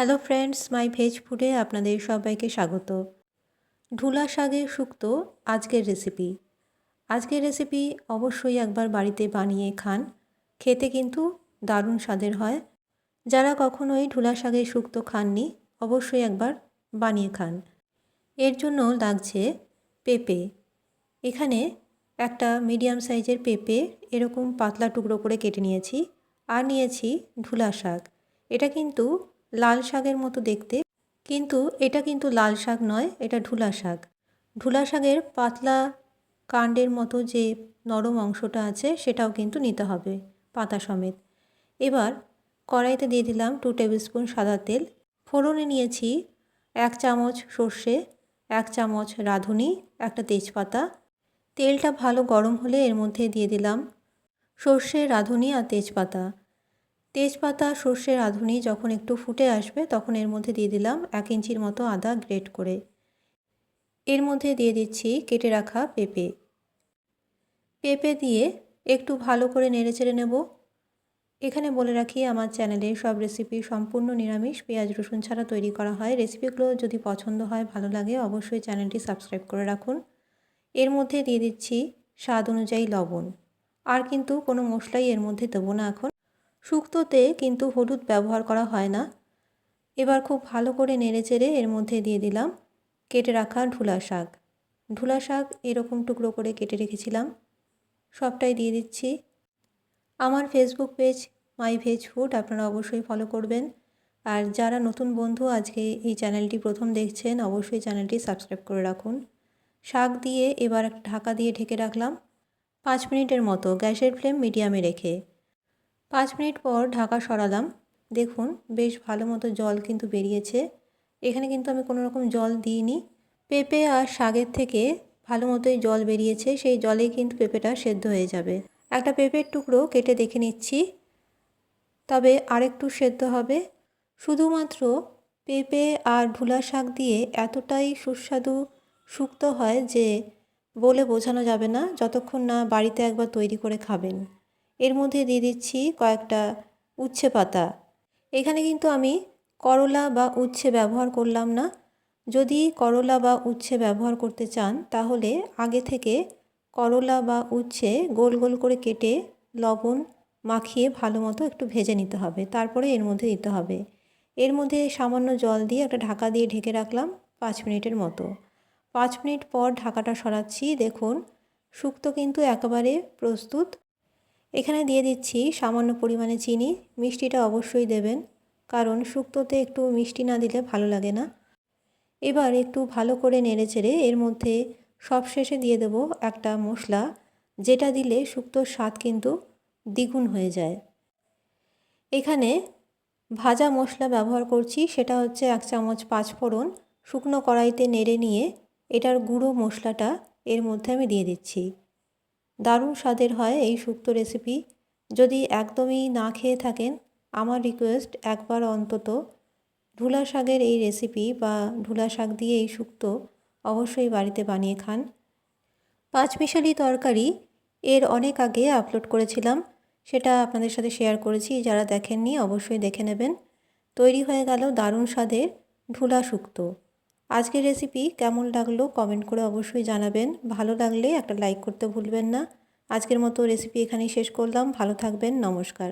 Hello friends মাই veg ফুডে আপনাদের সবাইকে স্বাগত। ঢুলা শাকের শুক্তো আজকের রেসিপি আজকের রেসিপি অবশ্যই একবার বাড়িতে বানিয়ে খান, খেতে কিন্তু দারুণ স্বাদের হয়। যারা কখনোই ঢুলা শাকের শুক্ত খাননি, অবশ্যই একবার বানিয়ে খান। এর জন্য লাগছে পেঁপে। এখানে একটা মিডিয়াম সাইজের পেঁপে এরকম পাতলা টুকরো করে কেটে নিয়েছি, আর নিয়েছি ঢুলা শাক। এটা কিন্তু লাল শাকের মতো দেখতে। কিন্তু এটা কিন্তু লাল শাক নয়, এটা ঢুলা শাক। ঢুলা শাকের পাতলা কাণ্ডের মতো যে নরম অংশটা আছে, সেটাও কিন্তু নিতে হবে পাতা সমেত। এবার কড়াইতে দিয়ে দিলাম টু টেবিল স্পুন সাদা তেল। ফোড়নে নিয়েছি এক চামচ সর্ষে, এক চামচ রাঁধুনি, একটা তেজপাতা। তেলটা ভালো গরম হলে এর মধ্যে দিয়ে দিলাম সর্ষে, রাঁধুনি আর তেজপাতা। তেজপাতা, সর্ষের রাঁধুনি যখন একটু ফুটে আসবে, তখন এর মধ্যে দিয়ে দিলাম এক ইঞ্চির মতো আদা গ্রেট করে। এর মধ্যে দিয়ে দিচ্ছি কেটে রাখা পেঁপে। পেঁপে দিয়ে একটু ভালো করে নেড়ে চেড়ে নেব। এখানে বলে রাখি, আমার চ্যানেলে সব রেসিপি সম্পূর্ণ নিরামিষ। পেঁয়াজ, রসুন ছাড়া তৈরি করা হয়। রেসিপিগুলো যদি পছন্দ হয়, ভালো লাগে, অবশ্যই চ্যানেলটি সাবস্ক্রাইব করে রাখুন। এর মধ্যে দিয়ে দিচ্ছি স্বাদ অনুযায়ী লবণ। আর কিন্তু কোনো মশলাই এর মধ্যে দেবো না এখন। শুক্তোতে কিন্তু হলুদ ব্যবহার করা হয় না। এবার খুব ভালো করে নেড়ে চেড়ে এর মধ্যে দিয়ে দিলাম কেটে রাখা ঢুলা শাক। ঢুলা শাক এরকম টুকরো করে কেটে রেখেছিলাম। সবটাই দিয়ে দিচ্ছি। আমার Facebook page my veg food আপনারা অবশ্যই ফলো করবেন। আর যারা নতুন বন্ধু আজকে এই চ্যানেলটি প্রথম দেখছেন, অবশ্যই চ্যানেলটি সাবস্ক্রাইব করে রাখুন। শাক দিয়ে এবার একটা ঢাকা দিয়ে ঢেকে রাখলাম। পাঁচ মিনিটের মতো গ্যাসের ফ্লেম মিডিয়ামে রেখে পাঁচ মিনিট পর ঢাকা সরালাম। দেখুন, বেশ ভালো মতো জল কিন্তু বেরিয়েছে। এখানে কিন্তু আমি কোনো রকম জল দিইনি। পেঁপে আর শাকের থেকে ভালো মতোই জল বেরিয়েছে, সেই জলেই কিন্তু পেঁপেটা সেদ্ধ হয়ে যাবে। একটা পেঁপের টুকরো কেটে দেখে নিচ্ছি। তবে আরেকটু সেদ্ধ হবে। শুধুমাত্র পেঁপে আর ঢুলা শাক দিয়ে এতটাই সুস্বাদু শুক্ত হয় যে বলে বোঝানো যাবে না, যতক্ষণ না বাড়িতে একবার তৈরি করে খাবেন। এর মধ্যে দিয়ে দিচ্ছি কয়েকটা উচ্ছে পাতা। এখানে কিন্তু আমি করলা বা উচ্ছে ব্যবহার করলাম না। যদি করলা বা উচ্ছে ব্যবহার করতে চান, তাহলে আগে থেকে করলা বা উচ্ছে গোল গোল করে কেটে লবণ মাখিয়ে ভালো মতো একটু ভেজে নিতে হবে। তারপরে এর মধ্যে দিতে হবে। এর মধ্যে সামান্য জল দিয়ে একটা ঢাকা দিয়ে ঢেকে রাখলাম পাঁচ মিনিটের মতো। পাঁচ মিনিট পর ঢাকাটা সরাচ্ছি। দেখুন, শুক্তো কিন্তু একেবারে প্রস্তুত। এখানে দিয়ে দিচ্ছি সামান্য পরিমাণে চিনি। মিষ্টিটা অবশ্যই দেবেন, কারণ শুক্তোতে একটু মিষ্টি না দিলে ভালো লাগে না। এবার একটু ভালো করে নেড়ে চেড়ে এর মধ্যে সবশেষে দিয়ে দেব একটা মশলা, যেটা দিলে শুক্তোর স্বাদ কিন্তু দ্বিগুণ হয়ে যায়। এখানে ভাজা মশলা ব্যবহার করছি, সেটা হচ্ছে এক চামচ পাঁচফোড়ন। শুকনো কড়াইতে নেড়ে নিয়ে এটার গুঁড়ো মশলাটা এর মধ্যে আমি দিয়ে দিচ্ছি। দারুণ স্বাদের হয় এই শুক্তো রেসিপি যদি একদমই না খেয়ে থাকেন, আমার রিকোয়েস্ট একবার অন্তত ঢুলা শাকের এই রেসিপি বা ঢুলা শাক দিয়ে এই শুক্তো অবশ্যই বাড়িতে বানিয়ে খান। পাঁচমিশালি তরকারি এর অনেক আগে আপলোড করেছিলাম, সেটা আপনাদের সাথে শেয়ার করেছি, যারা দেখেননি অবশ্যই দেখে নেবেন। তৈরি হয়ে গেল দারুণ স্বাদের ঢুলা শুক্তো আজকের রেসিপি কেমন লাগল কমেন্ট করে অবশ্যই জানাবেন। ভালো লাগলে একটা লাইক করতে ভুলবেন না। আজকের মতো রেসিপি এখানেই শেষ করলাম। ভালো থাকবেন। নমস্কার।